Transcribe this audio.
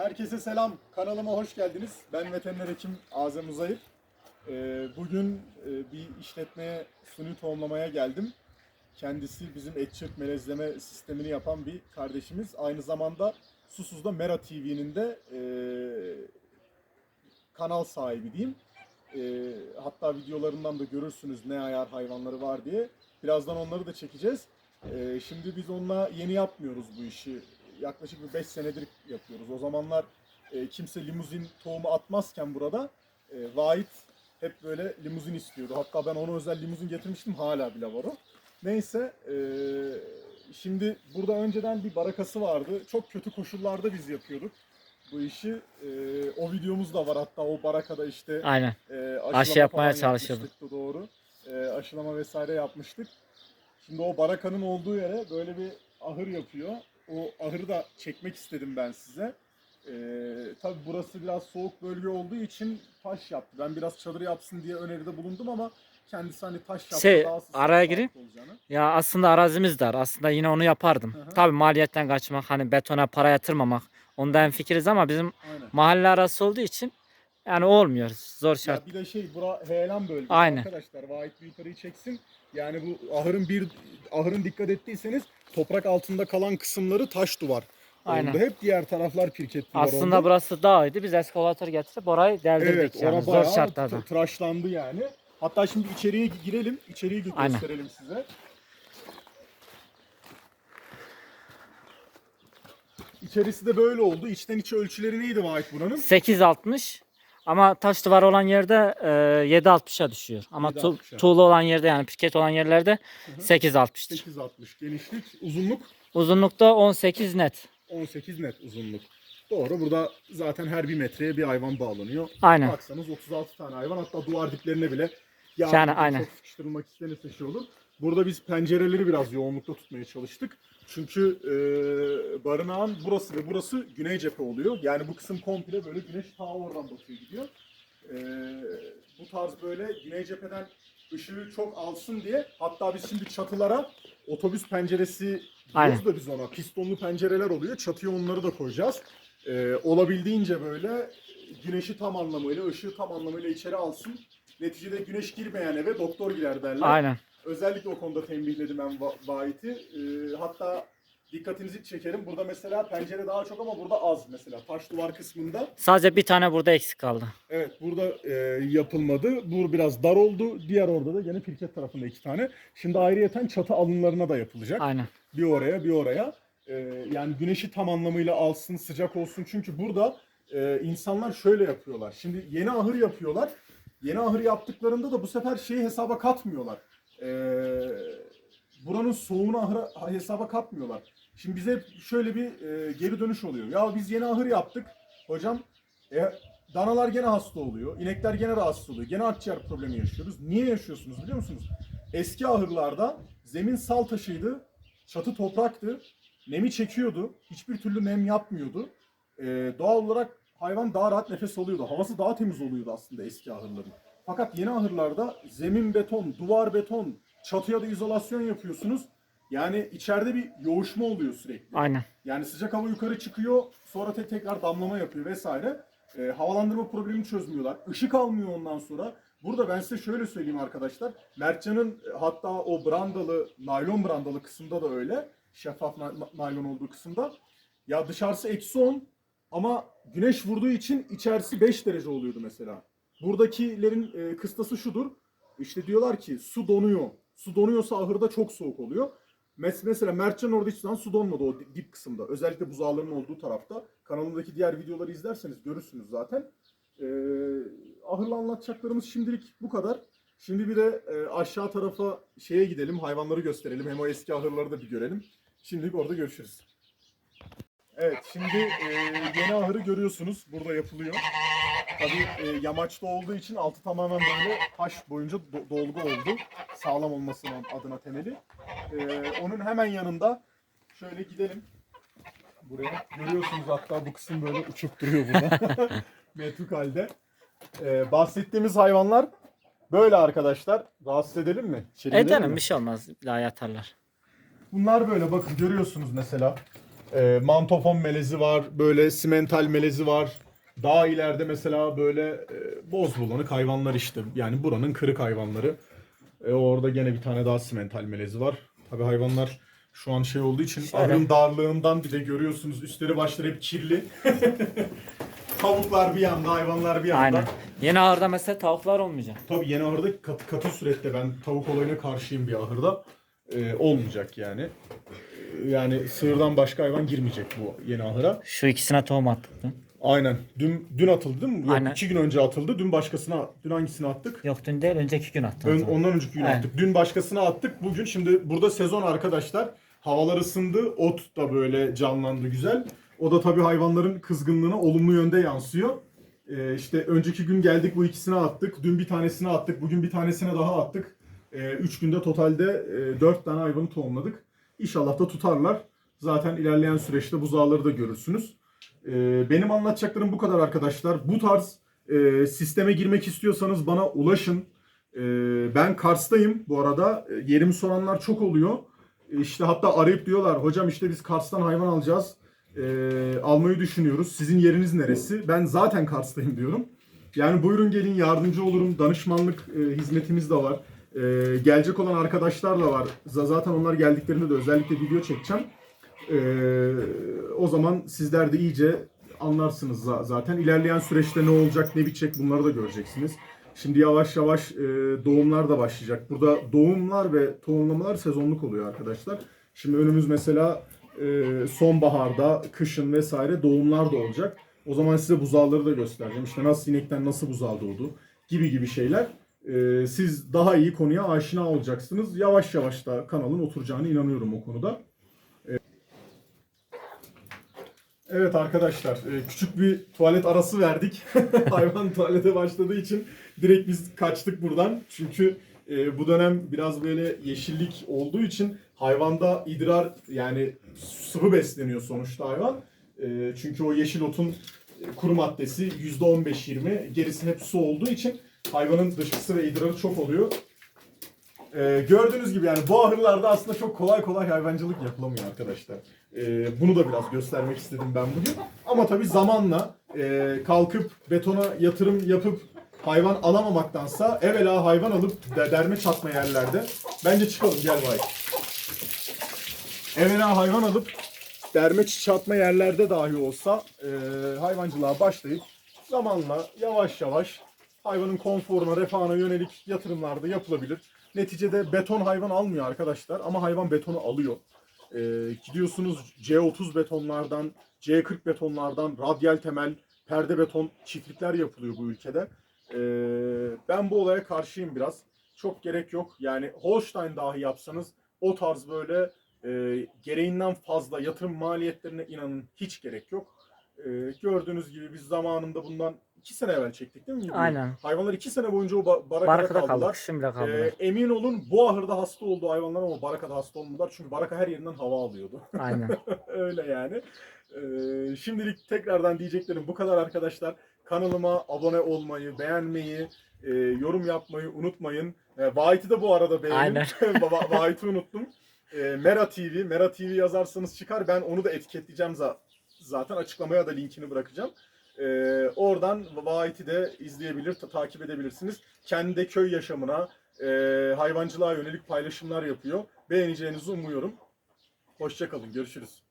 Herkese selam. Kanalıma hoş geldiniz. Ben veteriner hekim Azem Uzayır. Ee, bugün e, bir işletmeye suni tohumlamaya geldim. Kendisi bizim etçilt melezleme sistemini yapan bir kardeşimiz. Aynı zamanda Susuz'da Mera TV'nin de e, kanal sahibi diyeyim. E, hatta videolarından da görürsünüz ne ayar hayvanları var diye. Birazdan onları da çekeceğiz. Şimdi biz onunla yeni yapmıyoruz bu işi. Yaklaşık bir 5 senedir yapıyoruz. O zamanlar e, kimse limuzin tohumu atmazken burada e, Vahit hep böyle limuzin istiyordu. Hatta ben ona özel limuzin getirmiştim. Hala bile var o. Neyse e, şimdi burada önceden bir barakası vardı. Çok kötü koşullarda biz yapıyorduk bu işi. E, o videomuz da var hatta o barakada işte Aynen. e, aşılama Aşı yapmaya çalışıyorduk. Doğru. E, aşılama vesaire yapmıştık. Şimdi o barakanın olduğu yere böyle bir ahır yapıyor. O ahırı da çekmek istedim ben size. E, tabii burası biraz soğuk bölge olduğu için taş yaptı. Ben biraz çadır yapsın diye öneride bulundum ama kendisi hani taş yaptı. Şey, daha araya gireyim. olacağını. Ya aslında arazimiz dar. Aslında yine onu yapardım. Hı hı. Tabii maliyetten kaçmak, hani betona para yatırmamak. Ondan fikiriz ama bizim Aynen. mahalle arası olduğu için yani olmuyor. Zor şart. Ya bir de şey bura heyelan bölgesi Aynen. arkadaşlar. Vahit bir yukarıyı çeksin. Yani bu ahırın bir ahırın dikkat ettiyseniz toprak altında kalan kısımları taş duvar. Aynen. Oldu. Hep diğer taraflar pirket duvar Aslında oldu. burası dağydı. Biz eskavatör getirip orayı deldirdik Evet, yani zor şartlarda. tı- tıraşlandı yani. Hatta şimdi içeriye gi- girelim. İçeriği Aynen. gösterelim size. İçerisi de böyle oldu. İçten içe ölçüleri neydi Vahit buranın? 8.60 ama taş duvar olan yerde e, 7.60'a düşüyor. Ama tu- 7.60'a. tuğlu olan yerde yani pirket olan yerlerde hı. 8.60'tır. 860 genişlik, uzunluk Uzunlukta 18 net. 18 net uzunluk. Doğru. Burada zaten her bir metreye bir hayvan bağlanıyor. Aynen. Baksanız 36 tane hayvan hatta duvar diplerine bile yani aynen. çok sıkıştırılmak istenirse şey olur. Burada biz pencereleri biraz yoğunlukta tutmaya çalıştık. Çünkü e, barınağın burası ve burası güney cephe oluyor. Yani bu kısım komple böyle güneş ta oradan batıyor gidiyor. E, bu tarz böyle güney cepheden ışığı çok alsın diye hatta biz şimdi çatılara otobüs penceresi diyoruz da biz ona pistonlu pencereler oluyor. Çatıya onları da koyacağız. E, olabildiğince böyle güneşi tam anlamıyla, ışığı tam anlamıyla içeri alsın. Neticede güneş girmeyen eve doktor girer derler. Aynen. Özellikle o konuda tembihledim ben Va- Vahit'i. Ee, hatta dikkatinizi çekerim. Burada mesela pencere daha çok ama burada az mesela. Taş duvar kısmında. Sadece bir tane burada eksik kaldı. Evet burada e, yapılmadı. Bu biraz dar oldu. Diğer orada da gene pirket tarafında iki tane. Şimdi ayrıyeten çatı alınlarına da yapılacak. Aynen. Bir oraya bir oraya. Ee, yani güneşi tam anlamıyla alsın, sıcak olsun. Çünkü burada e, insanlar şöyle yapıyorlar. Şimdi yeni ahır yapıyorlar. Yeni ahır yaptıklarında da bu sefer şeyi hesaba katmıyorlar. Ee, buranın soğuğunu ahıra hesaba katmıyorlar. Şimdi bize şöyle bir e, geri dönüş oluyor. Ya biz yeni ahır yaptık. Hocam e, danalar gene hasta oluyor. inekler gene rahatsız oluyor. Gene akciğer problemi yaşıyoruz. Niye yaşıyorsunuz biliyor musunuz? Eski ahırlarda zemin sal taşıydı. Çatı topraktı. Nemi çekiyordu. Hiçbir türlü nem yapmıyordu. Ee, doğal olarak hayvan daha rahat nefes alıyordu. Havası daha temiz oluyordu aslında eski ahırların. Fakat yeni ahırlarda zemin beton, duvar beton, çatıya da izolasyon yapıyorsunuz. Yani içeride bir yoğuşma oluyor sürekli. Aynen. Yani sıcak hava yukarı çıkıyor, sonra te- tekrar damlama yapıyor vesaire. Ee, havalandırma problemini çözmüyorlar. Işık almıyor ondan sonra. Burada ben size şöyle söyleyeyim arkadaşlar. Mertcan'ın e, hatta o brandalı, naylon brandalı kısımda da öyle. Şeffaf na- na- naylon olduğu kısımda. Ya dışarısı eksi 10 ama güneş vurduğu için içerisi 5 derece oluyordu mesela. Buradakilerin e, kıstası şudur. İşte diyorlar ki su donuyor. Su donuyorsa ahırda çok soğuk oluyor. Mes- mesela Mertcan orada zaman su donmadı o di- dip kısımda. Özellikle buzağlarının olduğu tarafta. Kanalımdaki diğer videoları izlerseniz görürsünüz zaten. Ee, ahırla anlatacaklarımız şimdilik bu kadar. Şimdi bir de e, aşağı tarafa şeye gidelim, hayvanları gösterelim. Hem o eski ahırları da bir görelim. Şimdilik orada görüşürüz. Evet, şimdi e, yeni ahırı görüyorsunuz. Burada yapılıyor. Tabii e, yamaçta olduğu için altı tamamen böyle taş boyunca do- dolgu oldu. Sağlam olmasının adına temeli. E, onun hemen yanında şöyle gidelim. Buraya görüyorsunuz hatta bu kısım böyle uçup duruyor burada. Metruk halde. E, bahsettiğimiz hayvanlar böyle arkadaşlar. Rahatsız edelim mi? Girelim Edelim mi? bir şey olmaz. Daha yatarlar. Bunlar böyle bakın görüyorsunuz mesela. E, mantofon melezi var, böyle simental melezi var. Daha ileride mesela böyle e, boz bulanık hayvanlar işte. Yani buranın kırık hayvanları. E, orada gene bir tane daha simental melezi var. Tabii hayvanlar şu an şey olduğu için Şöyle. ahırın darlığından bir de görüyorsunuz üstleri başları hep kirli. Tavuklar bir yanda, hayvanlar bir yanda. Aynen. Yeni ahırda mesela tavuklar olmayacak. Tabii yeni ahırda katı, katı surette ben tavuk olayına karşıyım bir ahırda. Ee, olmayacak yani. Ee, Yani sığırdan başka hayvan girmeyecek bu yeni ahıra. Şu ikisine tohum attık. Aynen. Dün dün atıldı değil mi? Yok, Aynen. iki gün önce atıldı. Dün başkasına, dün hangisini attık? Yok dün değil önceki gün attım. Ön, ondan önceki gün Aynen. attık. Dün başkasına attık. Bugün şimdi burada sezon arkadaşlar. Havalar ısındı. Ot da böyle canlandı güzel. O da tabii hayvanların kızgınlığına olumlu yönde yansıyor. Ee, işte önceki gün geldik bu ikisine attık. Dün bir tanesine attık. Bugün bir tanesine daha attık. Ee, üç günde totalde e, dört tane hayvanı tohumladık. İnşallah da tutarlar. Zaten ilerleyen süreçte buzağları da görürsünüz. Ee, benim anlatacaklarım bu kadar arkadaşlar. Bu tarz e, sisteme girmek istiyorsanız bana ulaşın. Ee, ben Kars'tayım bu arada. Ee, Yerimi soranlar çok oluyor. Ee, İşte hatta arayıp diyorlar hocam işte biz Kars'tan hayvan alacağız. Ee, almayı düşünüyoruz. Sizin yeriniz neresi? Ben zaten Kars'tayım diyorum. Yani buyurun gelin yardımcı olurum. Danışmanlık e, hizmetimiz de var. Ee, gelecek olan arkadaşlar da var. Zaten onlar geldiklerinde de özellikle video çekeceğim. Ee, o zaman sizler de iyice anlarsınız za- zaten. İlerleyen süreçte ne olacak, ne bitecek bunları da göreceksiniz. Şimdi yavaş yavaş e, doğumlar da başlayacak. Burada doğumlar ve tohumlamalar sezonluk oluyor arkadaşlar. Şimdi önümüz mesela e, sonbaharda, kışın vesaire doğumlar da olacak. O zaman size buzağları da göstereceğim. İşte nasıl inekten nasıl buzağı doğdu gibi gibi şeyler. E, siz daha iyi konuya aşina olacaksınız. Yavaş yavaş da kanalın oturacağına inanıyorum o konuda. Evet arkadaşlar e, küçük bir tuvalet arası verdik. Hayvan tuvalete başladığı için direkt biz kaçtık buradan. Çünkü e, bu dönem biraz böyle yeşillik olduğu için hayvanda idrar yani sıvı besleniyor sonuçta hayvan. E, Çünkü o yeşil otun kuru maddesi %15-20 gerisi hep su olduğu için hayvanın dışkısı ve idrarı çok oluyor. Ee, gördüğünüz gibi yani bu ahırlarda aslında çok kolay kolay hayvancılık yapılamıyor arkadaşlar. Ee, bunu da biraz göstermek istedim ben bugün. Ama tabii zamanla e, kalkıp betona yatırım yapıp hayvan alamamaktansa evvela hayvan alıp de- derme çatma yerlerde bence çıkalım gel vay. Evvela hayvan alıp derme çatma yerlerde dahi olsa e, hayvancılığa başlayıp zamanla yavaş yavaş hayvanın konforuna, refahına yönelik yatırımlar da yapılabilir. Neticede beton hayvan almıyor arkadaşlar ama hayvan betonu alıyor. Ee, gidiyorsunuz C30 betonlardan, C40 betonlardan, radyal temel, perde beton çiftlikler yapılıyor bu ülkede. Ee, ben bu olaya karşıyım biraz. Çok gerek yok. Yani Holstein dahi yapsanız o tarz böyle e, gereğinden fazla yatırım maliyetlerine inanın hiç gerek yok. Ee, gördüğünüz gibi biz zamanında bundan iki sene evvel çektik değil mi? videoyu? Aynen. Hayvanlar iki sene boyunca o ba- barakada, Barakada kaldılar. kaldık. Şimdi Ee, kaldılar. emin olun bu ahırda hasta oldu hayvanlar ama barakada hasta olmadılar. Çünkü baraka her yerinden hava alıyordu. Aynen. Öyle yani. Ee, şimdilik tekrardan diyeceklerim bu kadar arkadaşlar. Kanalıma abone olmayı, beğenmeyi, e, yorum yapmayı unutmayın. E, Vahit'i de bu arada beğenin. Aynen. Va- Vahit'i unuttum. E, Mera TV, Mera TV yazarsanız çıkar. Ben onu da etiketleyeceğim za- zaten. Açıklamaya da linkini bırakacağım. E, oradan Vahit'i de izleyebilir, ta- takip edebilirsiniz. Kendi köy yaşamına, e, hayvancılığa yönelik paylaşımlar yapıyor. Beğeneceğinizi umuyorum. Hoşçakalın, görüşürüz.